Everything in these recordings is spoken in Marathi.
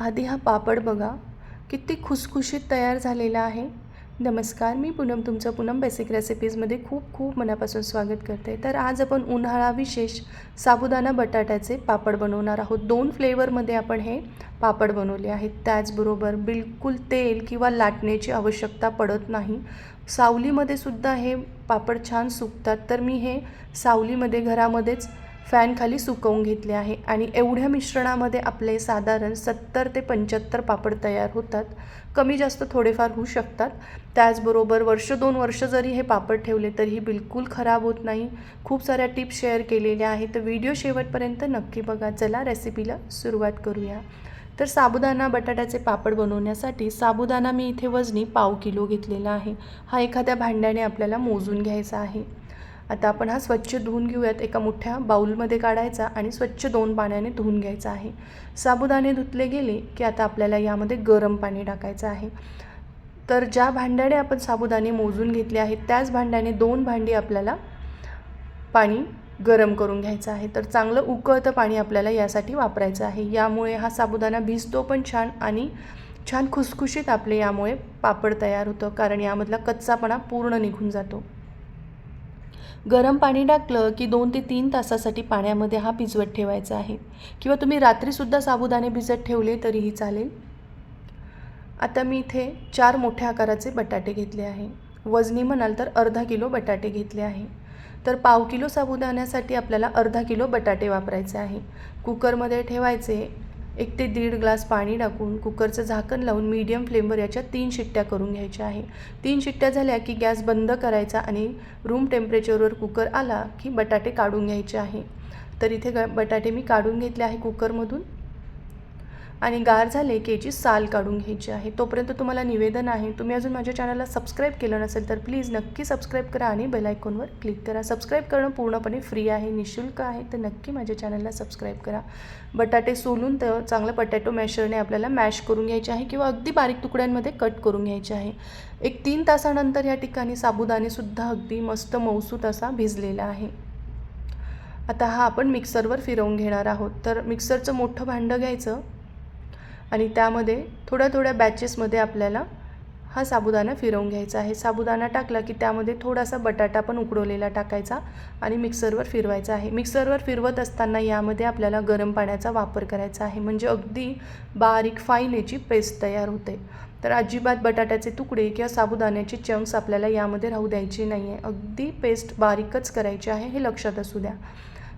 आधी हा पापड बघा. किती खुसखुशीत तयार झालेला आहे. नमस्कार मी पूनम तुमचं पूनम बेसिक रेसिपीजमध्ये खूप खूप मनापासून स्वागत करते. तर आज आपण उन्हाळा विशेष साबुदाणा बटाट्याचे पापड बनवणार आहोत. दोन फ्लेवरमध्ये आपण हे पापड बनवले आहेत. त्याचबरोबर बिलकुल तेल किंवा लाटण्याची आवश्यकता पडत नाही. सावलीमध्ये सुद्धा हे पापड छान सुकतात. तर मी हे सावलीमध्ये घरामध्येच फॅनखाली सुकवून घेतले आहे आणि एवढ्या मिश्रणामध्ये आपले साधारण सत्तर ते पंच्याहत्तर पापड तयार होतात. कमी जास्त थोडेफार होऊ शकतात. त्याचबरोबर वर्ष दोन वर्ष जरी हे पापड ठेवले तरीही बिलकुल खराब होत नाही. खूप साऱ्या टिप्स शेअर केलेल्या आहेत. तर व्हिडिओ शेवटपर्यंत नक्की बघा. चला रेसिपीला सुरुवात करूया. तर साबुदाणा बटाट्याचे पापड बनवण्यासाठी साबुदाणा मी इथे वजनी पाव किलो घेतलेला आहे. हा एखाद्या भांड्याने आपल्याला मोजून घ्यायचा आहे. आता आपण हा स्वच्छ धुवून घेऊयात. एका मोठ्या बाऊलमध्ये काढायचा आणि स्वच्छ दोन पाण्याने धुवून घ्यायचा आहे. साबुदाणे धुतले गेले की आता आपल्याला यामध्ये गरम पाणी टाकायचं आहे. तर ज्या भांड्याने आपण साबुदाणे मोजून घेतले आहेत त्याच भांड्याने दोन भांडी आपल्याला पाणी गरम करून घ्यायचं आहे. तर चांगलं उकळतं पाणी आपल्याला यासाठी वापरायचं आहे. यामुळे हा साबुदाणा भिजतो पण छान आणि छान खुसखुशीत आपले यामुळे पापड तयार होतं. कारण यामधला कच्चापणा पूर्ण निघून जातो. गरम पाणी टाकलं की दोन ते तीन तासासाठी पाण्यामध्ये हा भिजवत ठेवायचा आहे. किंवा तुम्ही रात्रीसुद्धा साबुदाणे भिजत ठेवले तरीही चालेल. आता मी इथे चार मोठ्या आकाराचे बटाटे घेतले आहे. वजनी म्हणाल तर अर्धा किलो बटाटे घेतले आहे. तर पाव किलो साबुदाण्यासाठी आपल्याला अर्धा किलो बटाटे वापरायचे आहे. कुकरमध्ये ठेवायचे एक ते दीड ग्लास पाणी टाकून कुकरचं झाकण लावून मीडियम फ्लेमवर याच्या तीन शिट्ट्या करून घ्यायच्या आहे. तीन शिट्ट्या झाल्या की गॅस बंद करायचा आणि रूम टेम्परेचरवर कुकर आला की बटाटे काढून घ्यायचे आहे. तर इथे ग बटाटे मी काढून घेतले आहे कुकरमधून. आणि गार झाले की याची साल काढून घ्यायची आहे. तोपर्यंत तुम्हाला निवेदन आहे. तुम्ही अजून माझ्या चॅनलला सबस्क्राईब केलं नसेल तर प्लीज नक्की सबस्क्राईब करा आणि बेलायकॉनवर क्लिक करा. सबस्क्राईब करणं पूर्णपणे फ्री आहे निशुल्क आहे. तर नक्की माझ्या चॅनलला सबस्क्राईब करा. बटाटे सोलून तर चांगलं पटॅटो मॅशरने आपल्याला मॅश करून घ्यायचे आहे किंवा अगदी बारीक तुकड्यांमध्ये कट करून घ्यायचे आहे. एक तीन तासानंतर या ठिकाणी साबुदाणेसुद्धा अगदी मस्त मौसूत असा भिजलेला आहे. आता हा आपण मिक्सरवर फिरवून घेणार आहोत. तर मिक्सरचं मोठं भांडं घ्यायचं. आणि त्यामध्ये थोड्या थोड्या बॅचेसमध्ये आपल्याला हा साबुदाणा फिरवून घ्यायचा आहे. साबुदाणा टाकला की त्यामध्ये थोडासा बटाटा पण उकडवलेला टाकायचा आणि मिक्सरवर फिरवायचा आहे. मिक्सरवर फिरवत असताना यामध्ये आपल्याला गरम पाण्याचा वापर करायचा आहे. म्हणजे अगदी बारीक फाईन याची पेस्ट तयार होते. तर अजिबात बटाट्याचे तुकडे किंवा साबुदाण्याचे चंक्स आपल्याला यामध्ये राहू द्यायचे नाही आहे अगदी पेस्ट बारीकच करायची आहे हे लक्षात असू द्या.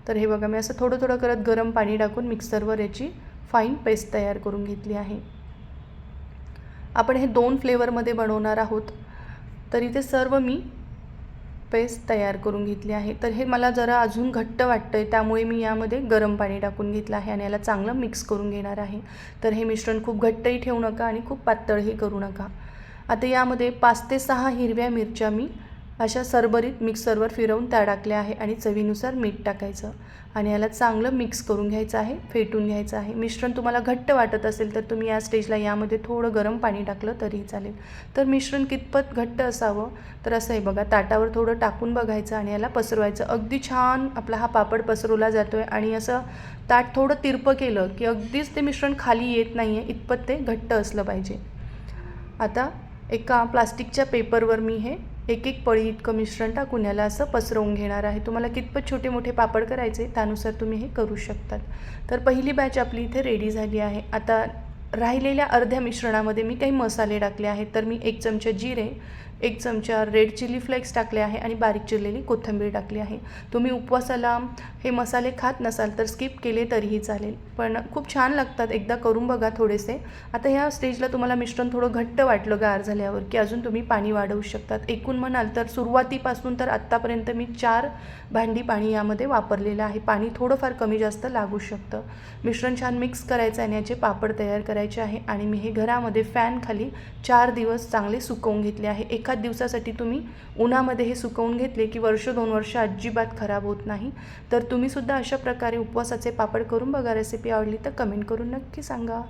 तर हे बघा मी असं थोडं थोडं करत गरम पाणी टाकून मिक्सरवर याची फाईन पेस्ट तयार करून घेतली आहे. आपण हे दोन फ्लेवरमध्ये बनवणार आहोत. तर इथे सर्व मी पेस्ट तयार करून घेतली आहे. तर हे मला जरा अजून घट्ट वाटतं आहे त्यामुळे मी यामध्ये गरम पाणी टाकून घेतलं आहे आणि याला चांगलं मिक्स करून घेणार आहे. तर हे मिश्रण खूप घट्टही ठेवू नका आणि खूप पातळही करू नका. आता यामध्ये पाच ते सहा हिरव्या मिरच्या मी अशा सरबरीत मिक्सरवर फिरवून त्या टाकल्या आहे आणि चवीनुसार मीठ टाकायचं. आणि याला चांगलं मिक्स करून घ्यायचं आहे फेटून घ्यायचं आहे. मिश्रण तुम्हाला घट्ट वाटत असेल तर तुम्ही या स्टेजला यामध्ये थोडं गरम पाणी टाकलं तरीही चालेल. तर मिश्रण कितपत घट्ट असावं तर असं आहे बघा ताटावर थोडं टाकून बघायचं आणि याला पसरवायचं. अगदी छान आपला हा पापड पसरवला जातो आहे आणि असं ताट थोडं तिरपं केलं की अगदीच ते मिश्रण खाली येत नाही आहे इतपत ते घट्ट असलं पाहिजे. आता एका प्लास्टिकच्या पेपरवर मी हे एक एक पळी इतकं मिश्रण टाकून याला असं पसरवून घेणार आहे. तुम्हाला कितपत छोटे मोठे पापड करायचे त्यानुसार तुम्ही हे करू शकतात. तर पहिली बॅच आपली इथे रेडी झाली आहे. आता राहिलेल्या अर्ध्या मिश्रणामध्ये मी काही मसाले टाकले आहेत. तर मी एक चमचा जिरे एक चमचा रेड चिली फ्लेक्स टाकले आहे आणि बारीक चिरलेली कोथिंबीर टाकली आहे. तुम्ही उपवासाला हे मसाले खात नसाल तर स्किप केले तरीही चालेल. पण खूप छान लागतात. एकदा करून बघा थोडेसे. आता ह्या स्टेजला तुम्हाला मिश्रण थोडं घट्ट वाटलं गार झाल्यावर की अजून तुम्ही पाणी वाढवू शकतात. एकूण म्हणाल तर सुरुवातीपासून तर आत्तापर्यंत मी चार भांडी पाणी यामध्ये वापरलेलं आहे. पाणी थोडंफार कमी जास्त लागू शकतं. मिश्रण छान मिक्स करायचं आणि याचे पापड तयार करायचे आहे आणि मी हे घरामध्ये फॅनखाली चार दिवस चांगले सुकवून घेतले आहे. एखाद दिवसासाठी तुम्ही उन्हामध्ये हे सुकवून घेतले की वर्ष दोन वर्ष अजिबात खराब होत नाही. तर तुम्हीसुद्धा अशा प्रकारे उपवासाचे पापड करून बघा रेसिपी आवडली तर कमेंट करून नक्की सांगा.